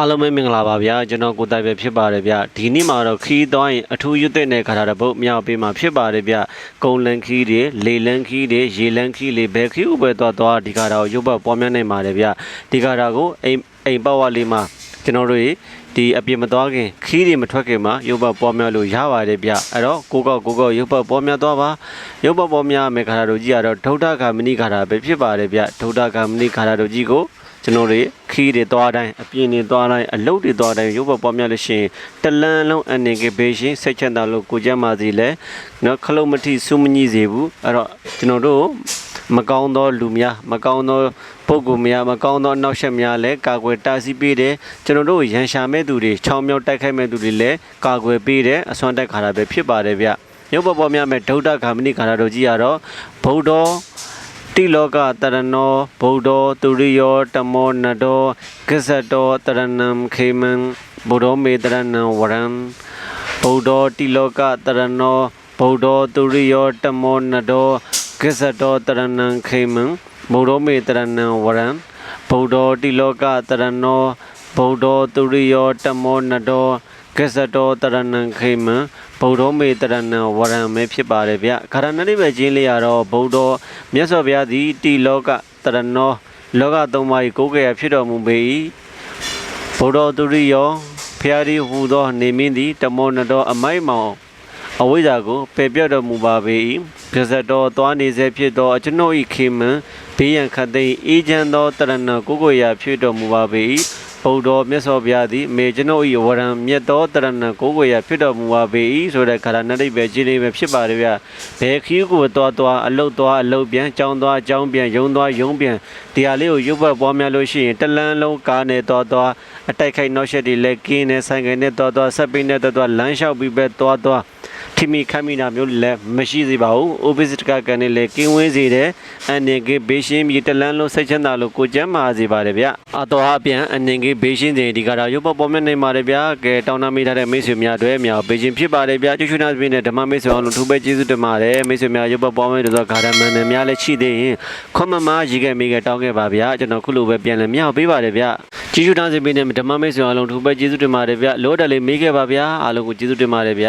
အားလုံးပဲမင်္ဂလာပါဗျာကျွန်တော်ကိုတိုင်ပဲဖြစ်ပါတယ်ဗျဒီနေ့မှာတော့ခီးသွားရင်အထူးရွတ်တဲ့နယ်ခါတာတစ်ပုတ်မြောက်ပေးမှာဖြစ်ပါတယ်ဗျကုန်းလန်ခီးတွေလေလန်ခီးတွေရေလန်ခီးတွေဘယ်ခီးဥပဲသွားသွားဒီခါတာကိုရုပ်ပတ်ပေါ်များနိုင်ပါတယ်ဗျဒီခါတာကိုအိမ်အိမ်ပတ်ဝလေးမှာကျွန်တော်တို့ဒီအပြင်မသွားခင်ခီးတွေမထွက်ခင်မှာရုပ်ပတ်ပေါ်များလို့ရပါတယ်ဗျအဲ့တော့ကိုကောက်ကိုကောက်ရုပ်ပတ်ပေါ်များသွားပါရုပ်ပတ်ပေါ်များမယ်ခါတာတို့ကြီးကတော့ဒုဒ္ဒကမဏိခါတာပဲဖြစ်ပါတယ်ဗျဒုဒ္ဒကမဏိခါတာတို့ကြီးကို ကျွန်တော်တွေခီးတွေသွားတိုင်းအပြင်းတွေသွားတိုင်းအလုတ်တွေသွားတိုင်းရုပ်ပေါ်ပေါ်များလို့ရှိရင်တလန်းလုံးအနေကဘေးရှင်စိတ်ချမ်းသာလို့ကိုကြမ်းပါစီလဲနော်ခလုံးမထိစူးမကြီးစေဘူးအဲ့တော့ကျွန်တော်တို့မကောင်းသောလူများမကောင်းသောပုဂ္ဂိုလ်များမကောင်းသောအနောက်ရှက်များလည်းကာကွယ်တားဆီးပေးတယ်ကျွန်တော်တို့ရန်ရှာမဲ့သူတွေချောင်းမြောက်တိုက်ခိုက်မဲ့သူတွေလည်းကာကွယ်ပေးတယ်အစွမ်းတက်ခါတာပဲဖြစ်ပါတယ်ဗျရုပ်ပေါ်ပေါ်များမဲ့ဒုဒ္ဒဂါမဏိခါတာတို့ကြီးကတော့ဗုဒ္ဓ တိလောကတရဏောဗုဒ္ဓောသူရိယောတမောနတောကိစ္ဆတောတရဏံခေမံဗုဒ္ဓောမေတရဏံဝရံဗုဒ္ဓောတိလောကတရဏောဗုဒ္ဓောသူရိယောတမောနတောကိစ္ဆတောတရဏံခေမံဗုဒ္ဓောမေတရဏံဝရံဗုဒ္ဓောတိလောကတရဏောဗုဒ္ဓောသူရိယောတမောနတောကိစ္ဆတောတရဏံခေမံ ဗုဒ္ဓောမေတရဏံဝရံပဲဖြစ်ပါတယ်ဗျခရဏနိဗ္ဗာန်ကျင်းလေးရတော့ဗုဒ္ဓောမြတ်စွာဘုရားသည်တိလောကတရဏောလောကသုံးပါး၏ကိုယ်ကယ်ရာဖြစ်တော်မူပေ၏ဘုဒ္ဓသူရိယောဖျားရီဟူသောနေမင်းသည်တမောနတော်အမိုက်မောင်အဝိဇ္ဇာကိုပယ်ပြတ်တော်မူပါပေ၏ပြဇတ်တော်သွားနေစေဖြစ်သောအကျွန်ုပ်၏ခေမံဘေးရန်ခတ်သိမ်းအေးချမ်းသောတရဏကိုယ်ကိုယ်ရာဖြစ်တော်မူပါပေ၏ ဘုဒ္ဓမြတ်စွာဘုရားသည်မေကျွန်ုပ်၏ဝရံမြတ်သောတရဏကိုယ်ကိုယ်ရာဖြစ်တော်မူပါပေ၏ဆိုတဲ့ခါရဏတိပဲကြည်လေးပဲဖြစ်ပါတယ်ဗျဘယ်ခီးကိုသွားသွားအလုတ်သွားအလုတ်ပြန်ကြောင်းသွားကြောင်းပြန်ယုံသွားယုံပြန်ဒီဟာလေးကိုရုပ်ပတ်ပွားများလို့ရှိရင်တလန်းလုံးကားနဲ့သွားသွားအတိုက်ခိုက်နောက်ဆက်တွေလည်းကင်းနဲ့ဆိုင်ကယ်နဲ့သွားသွားဆက်ပိနဲ့သွားသွားလမ်းလျှောက်ပြီးပဲသွားသွား ထိမိခမ်းမိနာမျိုးလည်းမရှိစေပါဘူး။ obesity ကကန်နဲ့လည်းကင်းဝင်းစေတယ်။အနေကဘေးရှင်းပြီးတလန်းလုံးစိတ်ချမ်းသာလို့ကိုကျမ်းမာစေပါတယ်ဗျ။အတော်အပြန်အနေကဘေးရှင်းစဉ်ဒီကတော့ရုပ်ပေါ်ပေါ်မဲ့နေပါတယ်ဗျာ။ကဲတောင်းတမိထားတဲ့မိတ်ဆွေများတွေမြောက်ဘေးရှင်းဖြစ်ပါတယ်ဗျာ။ကျွချွနာစပင်းနဲ့ဓမ္မမိတ်ဆွေအောင်လို့ထူပဲကျေးဇူးတင်ပါတယ်။မိတ်ဆွေများရုပ်ပေါ်ပေါ်မဲ့တို့သောဂါရမန်နဲ့များလည်းရှိသေးရင်ခွန်မမရေခဲ့မိခဲ့တောင်းခဲ့ပါဗျာ။ကျွန်တော်ခုလိုပဲပြန်လည်းမြောက်ပေးပါတယ်ဗျာ။ကျေးဇူးတင်စပင်းနဲ့ဓမ္မမိတ်ဆွေအောင်လို့ထူပဲကျေးဇူးတင်ပါတယ်ဗျာ။လောတယ်လေးမိခဲ့ပါဗျာ။အားလုံးကိုကျေးဇူးတင်ပါတယ်ဗျာ